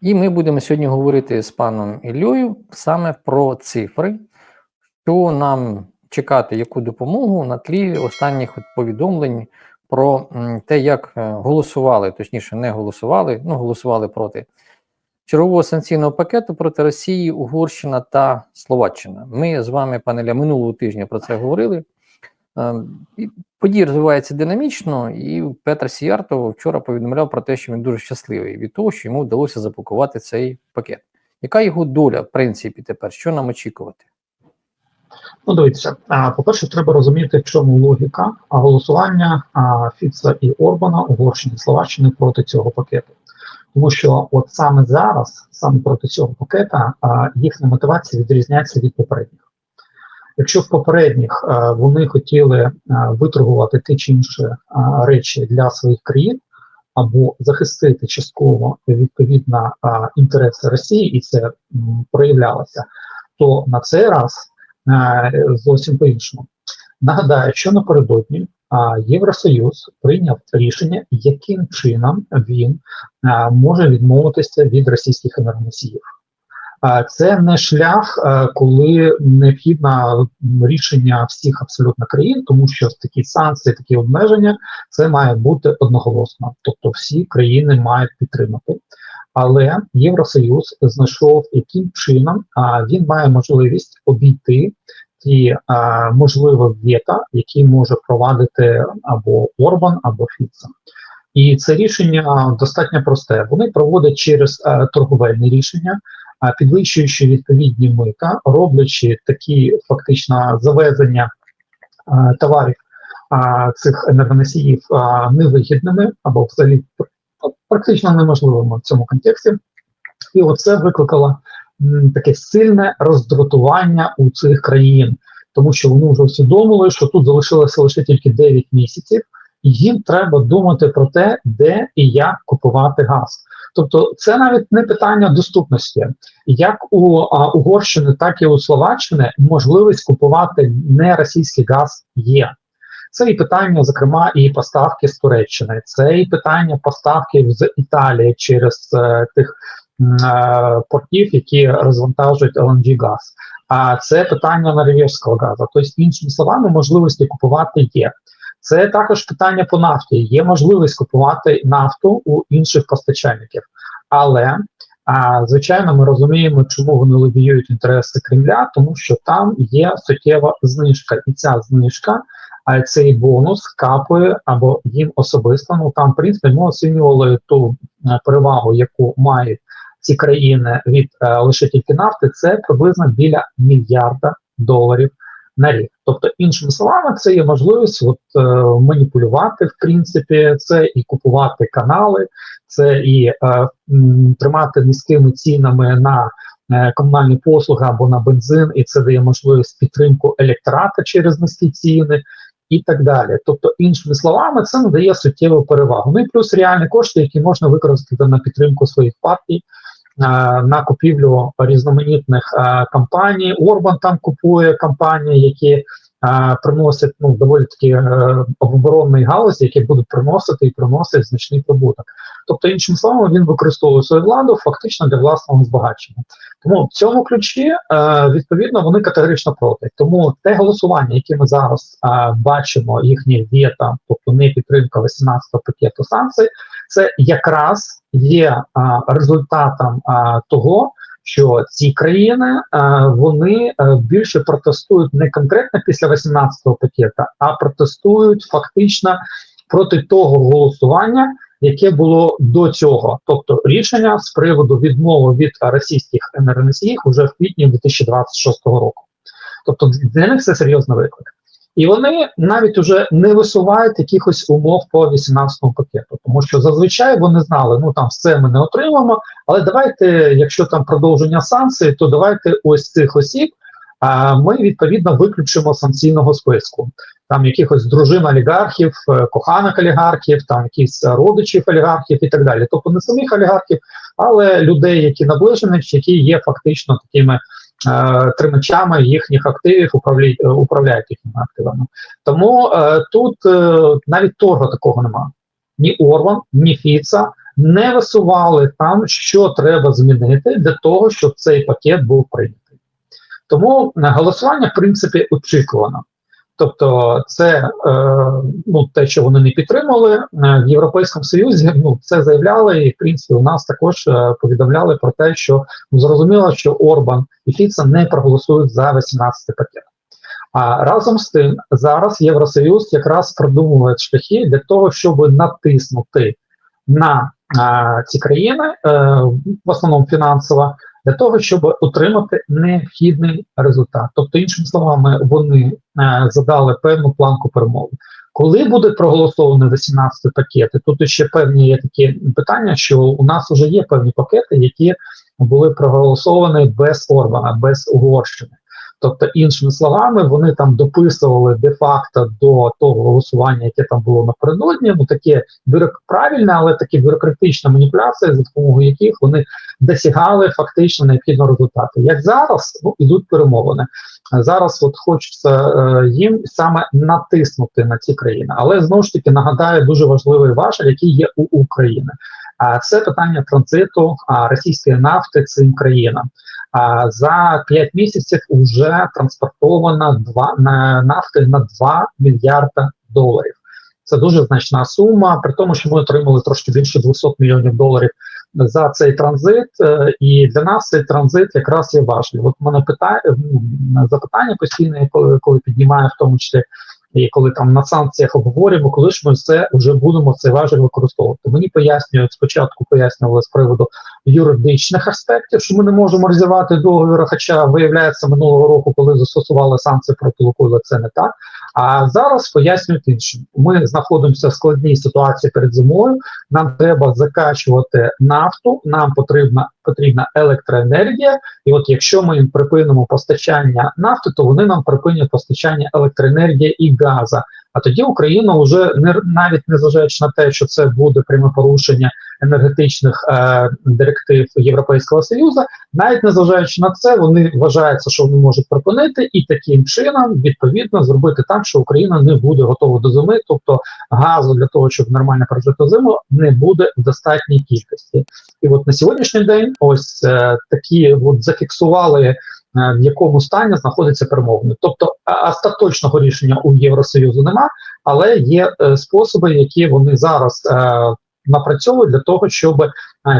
І ми будемо сьогодні говорити з паном Іллею саме про цифри, що нам чекати, яку допомогу на тлі останніх повідомлень про те, як е, голосували, точніше, не голосували, ну голосували проти чергового санкційного пакету проти Росії, Угорщина та Словаччина. Ми з вами, пане Ілля, минулого тижня про це говорили. Ем, Події розвиваються динамічно, і Петр Сіяртов вчора повідомляв про те, що він дуже щасливий від того, що йому вдалося запакувати цей пакет. Яка його доля, в принципі, тепер? Що нам очікувати? Ну, дивіться, по-перше, треба розуміти, в чому логіка голосування Фіца і Орбана Угорщини Словаччини проти цього пакету. Тому що от саме зараз, саме проти цього пакета, їхня мотивація відрізняється від попередніх. Якщо в попередніх вони хотіли виторгувати ті чи інші речі для своїх країн, або захистити частково відповідно інтереси Росії, і це проявлялося, то на цей раз е, зовсім по-іншому. Нагадаю, що напередодні Євросоюз прийняв рішення, яким чином він може відмовитися від російських енергоносіїв. Це не шлях, е, коли необхідно рішення всіх абсолютно країн, тому що такі санкції, такі обмеження, це має бути одноголосно, тобто всі країни мають підтримати. Але Євросоюз знайшов, яким чином він має можливість обійти ті можливі вето, які може впровадити або Орбан, або Фіца. І це рішення достатньо просте. Вони проводять через а, торговельні рішення, підвищуючи відповідні мита, роблячи такі фактично завезення товарів цих енергоносіїв невигідними або взагалі практично неможливими в цьому контексті. І оце викликало таке сильне роздратування у цих країн, тому що вони вже усвідомили, що тут залишилося лише тільки 9 місяців, і їм треба думати про те, де і як купувати газ. Тобто, це навіть не питання доступності, як у а, Угорщини, так і у Словаччини можливість купувати не російський газ є. Це і питання, зокрема, і поставки з Туреччини, це і питання поставки з Італії через е, тих е, портів, які розвантажують LNG газ. А це питання норвежського газу. Тобто, іншими словами, можливості купувати є. Це також питання по нафті. Є можливість купувати нафту у інших постачальників, але звичайно, ми розуміємо, чому вони лобіюють інтереси Кремля, тому що там є суттєва знижка, і ця знижка а цей бонус капає або їм особисто. Ну там, в принципі, ми оцінювали ту е, перевагу, яку мають ці країни від е, лише тільки нафти, це приблизно біля мільярда доларів на рік. Тобто, іншими словами, це є можливість от, е, маніпулювати, в принципі, це і купувати канали, це і е, м, тримати низькими цінами на е, комунальні послуги або на бензин, і це дає можливість підтримку електората через низькі ціни і так далі. Тобто, іншими словами, це надає суттєву перевагу. Ну і плюс реальні кошти, які можна використати на підтримку своїх партій, на купівлю різноманітних компаній. Орбан там купує компанії, які приносять ну доволі такі е, оборонної галузі, які будуть приносити і приносити значний прибуток. Тобто, іншими словами, він використовує свою владу фактично для власного збагачення. Тому в цьому ключі е, відповідно вони категорично проти. Тому те голосування, яке ми зараз е, бачимо, їхнє вєта, тобто не підтримка 18-го пакету санкцій, це якраз є результатом того що ці країни е, вони е, більше протестують не конкретно після 18-го пакета, а протестують фактично проти того голосування, яке було до цього, тобто рішення з приводу відмови від російських енергоносіїв уже в квітні 2026 року. Тобто для них це серйозний виклик. І вони навіть уже не висувають якихось умов по 18-му пакету, тому що зазвичай вони знали, ну там все ми не отримаємо, але давайте, якщо там продовження санкцій, то давайте ось цих осіб а ми відповідно виключимо санкційного списку. Там якихось дружин олігархів, е, коханих олігархів, там якісь родичів олігархів і так далі. Тобто не самих олігархів, але людей, які наближені, які є фактично такими тримачами їхніх активів управляють, е, їхніми активами. Тому е, тут навіть торгу такого немає. Ні Орван, ні Фіца не висували там, що треба змінити для того, щоб цей пакет був прийнятий. Тому е, голосування, в принципі, очікувано. Тобто, це е, ну, те, що вони не підтримали е, в Європейському Союзі. Ну це заявляли, і в принципі у нас також е, повідомляли про те, що ну, зрозуміло, що Орбан і Фіца не проголосують за 18 пакет. А разом з тим, зараз Євросоюз якраз продумує шляхи для того, щоб натиснути на а, ці країни, е, в основному фінансово, для того, щоб отримати необхідний результат. Тобто, іншими словами, вони е, задали певну планку перемови. Коли буде проголосовано 18 пакети, тут ще певні є такі питання, що у нас вже є певні пакети, які були проголосовані без Орбана, без Угорщини. Тобто, іншими словами, вони там дописували де-факто до того голосування, яке там було напередодні. Ну таке бюрок правильне, але такі бюрократична маніпуляція, за допомогою яких вони досягали фактично необхідного результату. Як зараз ну ідуть перемовини. Зараз от хочеться е, їм саме натиснути на ці країни, але знову ж таки нагадаю дуже важливий важель, який є у України. А це питання транзиту російської нафти цим країнам. За 5 місяців вже транспортовано два на нафти на 2 мільярда доларів. Це дуже значна сума, при тому, що ми отримали трошки більше 200 мільйонів доларів за цей транзит. е, І для нас цей транзит якраз є важливий. От мене питає запитання постійне, коли, коли піднімаю, в тому числі. І коли там на санкціях обговорюємо, коли ж ми все вже будемо цей важель використовувати. Мені пояснюють спочатку, пояснювали з приводу юридичних аспектів, що ми не можемо розірвати договір, хоча виявляється минулого року, коли застосували санкції проти Лукойла, це не так. А зараз пояснюють іншим. Ми знаходимося в складній ситуації перед зимою. Нам треба закачувати нафту, нам потрібна потрібна електроенергія. І от якщо ми їм припинимо постачання нафти, то вони нам припинять постачання електроенергії і газу. А тоді Україна вже не навіть не зважаючи на те, що це буде пряме порушення енергетичних е, директив Європейського союзу, навіть не зважаючи на це, вони вважаються, що вони можуть припинити, і таким чином відповідно зробити так, що Україна не буде готова до зими, тобто газу для того, щоб нормально прожити зиму, не буде в достатній кількості. І от на сьогоднішній день, ось е, такі от зафіксували. Е, В якому стані знаходиться перемовини, тобто остаточного рішення у Євросоюзу нема, але є е, способи, які вони зараз е, напрацьовують для того, щоб е,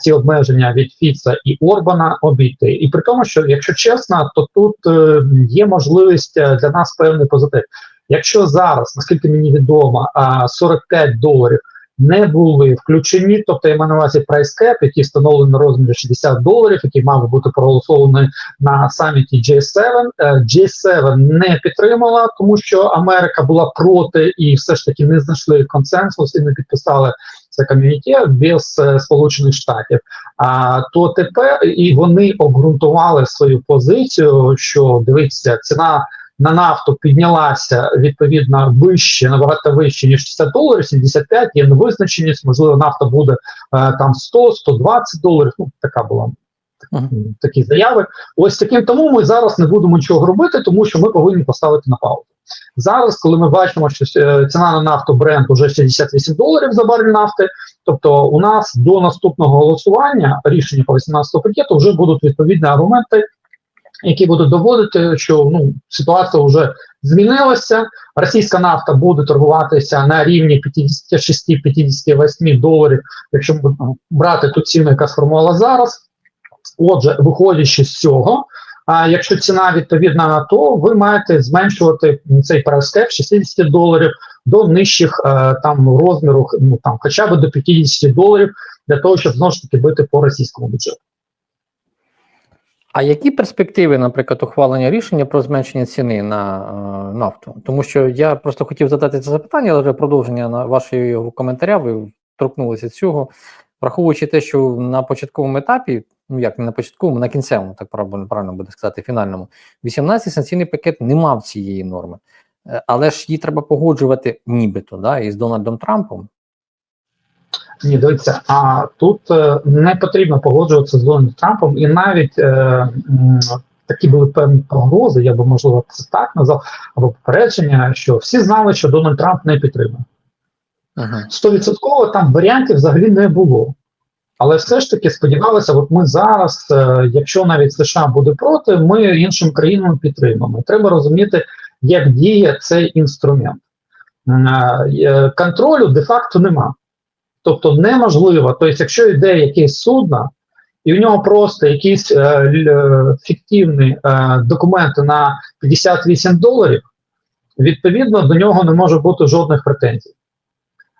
ці обмеження від Фіца і Орбана обійти. І при тому, що якщо чесно, то тут е, є можливість е, для нас певний позитив. Якщо зараз, наскільки мені відомо, а, 45 доларів не були включені, тобто я маю на увазі прайс-кеп, який встановлений на розмірі 60 доларів, який мав бути проголосований на саміті G7. Е, G7 не підтримала, тому що Америка була проти і все ж таки не знайшли консенсус і не підписали це ком'юніке без е, Сполучених Штатів. А то тепер і вони обґрунтували свою позицію, що дивіться, ціна на нафту піднялася відповідно вище, набагато вище ніж 60 доларів, 75, є невизначеність, можливо, нафта буде е, там 100-120 доларів. Ну така була Мгм. такі заяви. Ось таким тому ми зараз не будемо нічого робити, тому що ми повинні поставити на паузу. Зараз, коли ми бачимо, що е, ціна на нафту бренд уже 68 доларів за барель нафти, тобто у нас до наступного голосування рішення по 18 пакету вже будуть відповідні аргументи, які будуть доводити, що ну ситуація вже змінилася. Російська нафта буде торгуватися на рівні 56-58 доларів, якщо брати ту ціну, яка сформувала зараз. Отже, виходячи з цього, а якщо ціна відповідна, то ви маєте зменшувати цей прайскеп 60 доларів до нижчих е, там розміру, ну там хоча б до 50 доларів, для того, щоб знову ж таки бити по російському бюджету. А які перспективи, наприклад, ухвалення рішення про зменшення ціни на е, нафту? Тому що я просто хотів задати це запитання, але вже продовження на вашого коментаря, ви торкнулися цього, враховуючи те, що на початковому етапі, ну як не на початковому, на кінцевому, так правильно, правильно буде сказати, фінальному, 18 санкційний пакет не мав цієї норми. Е, Але ж її треба погоджувати нібито да, із Дональдом Трампом. Ні, дивіться, а тут е, не потрібно погоджуватися з Дональдом Трампом, і навіть е, такі були певні прогрози, я би можливо це так назвав, або попередження, що всі знали, що Дональд Трамп не підтримує. Стовідсотково там варіантів взагалі не було. Але все ж таки сподівалися, от ми зараз, е, якщо навіть США буде проти, ми іншим країнам підтримаємо. Треба розуміти, як діє цей інструмент. М, е, Контролю де-факто нема. Тобто неможливо, тобто, якщо йде якесь судно, і в нього просто якісь е, е, фіктивні е, документи на 58 доларів, відповідно до нього не може бути жодних претензій.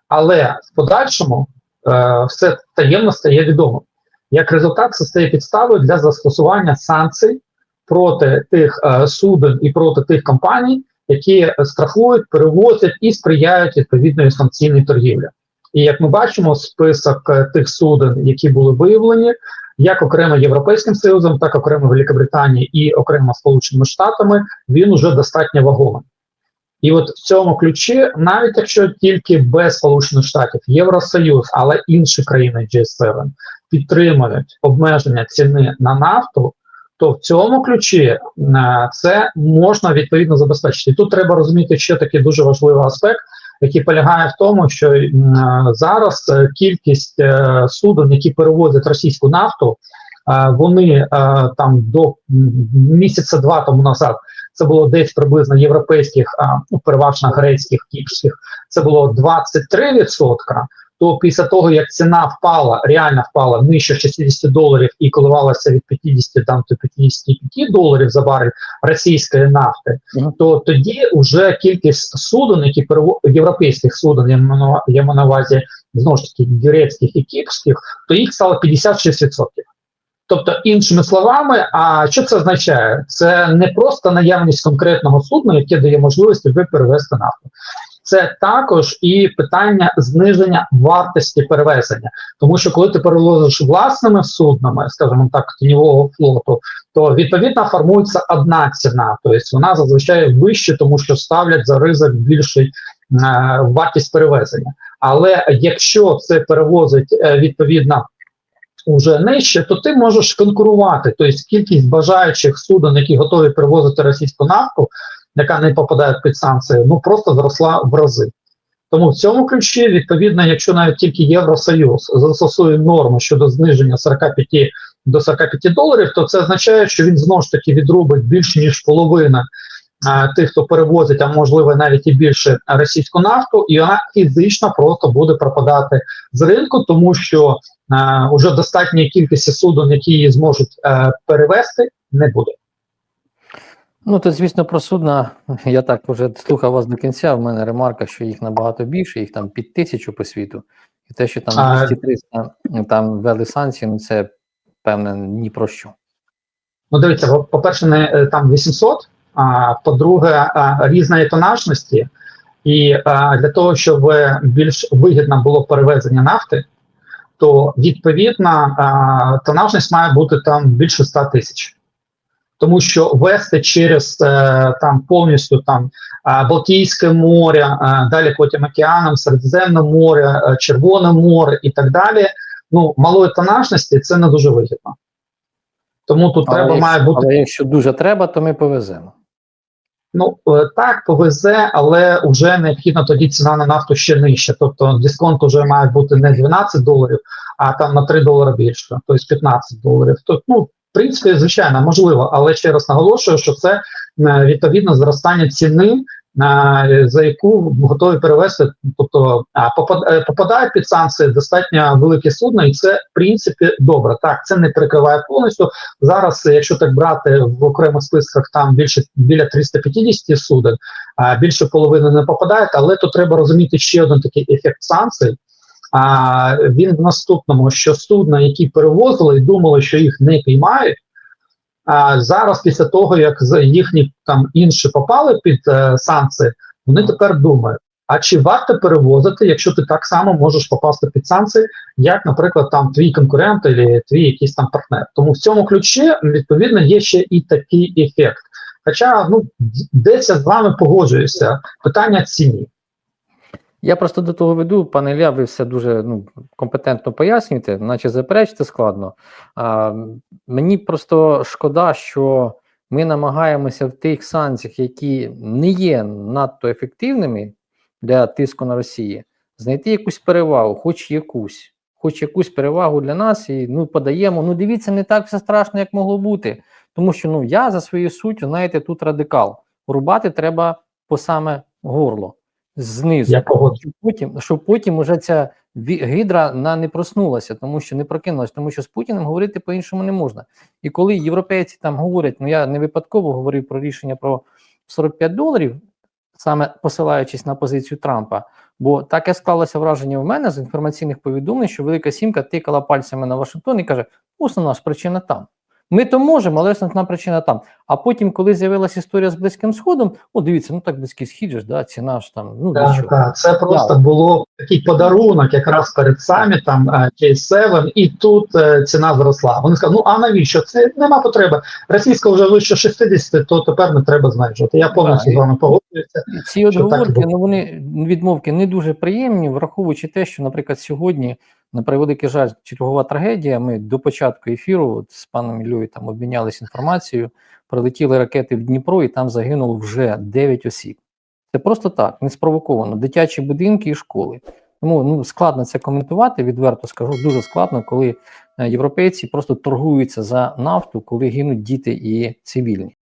Але в подальшому е, все таємно стає відомо. Як результат, це стає підставою для застосування санкцій проти тих е, суден і проти тих компаній, які страхують, перевозять і сприяють відповідної санкційної торгівлі. І як ми бачимо, список е, тих суден, які були виявлені, як окремо Європейським Союзом, так окремо Великобританії і окремо Сполученими Штатами, він уже достатньо вагомий. І от в цьому ключі, навіть якщо тільки без Сполучених Штатів, Євросоюз, але інші країни G7 підтримують обмеження ціни на нафту, то в цьому ключі е, це можна відповідно забезпечити. І тут треба розуміти ще такий дуже важливий аспект, який полягає в тому, що зараз е, кількість е, суден, які перевозять російську нафту, е, вони там до місяця два тому назад. Це було десь приблизно європейських, а, ну, переважно грецьких, кіпрських, це було 23%, то після того, як ціна впала, реально впала нижче 60 доларів і коливалася від 50 там, до 55 доларів за барель російської нафти, то тоді вже кількість суден, які європейських суден, я маю на- я маю на увазі знову ж таки грецьких і кіпрських, то їх стало 56%. Тобто, іншими словами, а що це означає? Це не просто наявність конкретного судна, яке дає можливість тобі перевезти нафту. Це також і питання зниження вартості перевезення. Тому що коли ти перевозиш власними суднами, скажімо так, тіньового флоту, то відповідно формується одна ціна, тобто вона зазвичай вища, тому що ставлять за ризик більший е, вартість перевезення. Але якщо це перевозить е, відповідно уже нижче, то ти можеш конкурувати. Тобто кількість бажаючих суден, які готові перевозити російську нафту, яка не попадає під санкції, ну просто зросла в рази. Тому в цьому ключі, відповідно, якщо навіть тільки Євросоюз застосує норму щодо зниження 45 до 45 доларів, то це означає, що він знову ж таки відробить більше ніж половина а, тих, хто перевозить, а можливо навіть і більше російську нафту, і вона фізично просто буде пропадати з ринку, тому що е, уже достатньої кількості суден, які її зможуть е, перевести, не буде. Ну, то, звісно, про судна. Я так вже слухав вас до кінця. В мене ремарка, що їх набагато більше, їх там під тисячу по світу. І те, що там А- 200-300 там ввели санкції, ну це певне ні про що. Ну, дивіться, по- по-перше, не е, там 800, а по-друге, різної тонажності. І а, для того, щоб більш вигідно було перевезення нафти, то відповідно а, тонажність має бути там більше 100 тисяч. Тому що вести через е, там повністю там Балтійське море, далі потім океаном, Середземне море, е, Червоне море і так далі. Ну, малої тонажності це не дуже вигідно. Тому тут треба якщо- має бути але якщо дуже треба, то ми повеземо. Ну е, так, повезе, але вже необхідно тоді ціна на нафту ще нижча. Тобто дисконт вже має бути не 12 доларів, а там на 3 долари більше, тобто 15 доларів. Тобто, ну, в принципі, звичайно, можливо, але ще раз наголошую, що це е, відповідно зростання ціни, е, за яку готові перевести. Тобто е, під санкції достатньо великі судна, і це в принципі добре. Так, це не перекриває повністю. Зараз, якщо так брати в окремих списках, там більше біля 350 суден, більше половини не попадають, але тут треба розуміти ще один такий ефект санкцій. А він в наступному, що судна, які перевозили і думали, що їх не піймають. А зараз, після того, як їхні там інші попали під е, санкції, вони тепер думають: а чи варто перевозити, якщо ти так само можеш попасти під санкції, як, наприклад, там твій конкурент або твій якийсь там партнер. Тому в цьому ключі відповідно є ще і такий ефект. Хоча ну десь я з вами погоджуюся, питання ціні. Я просто до того веду, пане Ілля, ви все дуже ну, компетентно пояснюєте, наче заперечити складно. А, мені просто шкода, що ми намагаємося в тих санкціях, які не є надто ефективними для тиску на Росії, знайти якусь перевагу, хоч якусь, хоч якусь перевагу для нас, і ну подаємо. Ну дивіться, не так все страшно, як могло бути. Тому що ну я за своєю суттю, знаєте, тут радикал. Рубати треба по саме горло знизу, Я щоб потім, щоб потім уже ця гідра на не проснулася, тому що не прокинулася, тому що з Путіним говорити по-іншому не можна. І коли європейці там говорять, ну я не випадково говорив про рішення про 45 доларів, саме посилаючись на позицію Трампа. Бо таке склалося враження в мене з інформаційних повідомлень, що Велика Сімка тикала пальцями на Вашингтон і каже: основна ж причина там. Ми то можемо, але основна причина там. А потім, коли з'явилася історія з Близьким Сходом, о, дивіться, ну так близький схід ж, да, ціна ж там, ну Так, так, це просто було такий подарунок якраз перед самітом е, J7, і тут е, ціна зросла. Вони сказали, ну а навіщо? Це нема потреби. Російська вже вище 60, то тепер не треба зменшувати. Я повністю з вами погоджуюся. Ці так ну вони відмовки не дуже приємні, враховуючи те, що, наприклад, сьогодні, на превеликий жаль, чергова трагедія. Ми до початку ефіру от з паном Іллею там обмінялися інформацією. Прилетіли ракети в Дніпро, і там загинуло вже 9 осіб. Це просто так, не спровоковано. Дитячі будинки і школи. Тому ну складно це коментувати. Відверто скажу, дуже складно, коли е, європейці просто торгуються за нафту, коли гинуть діти і цивільні.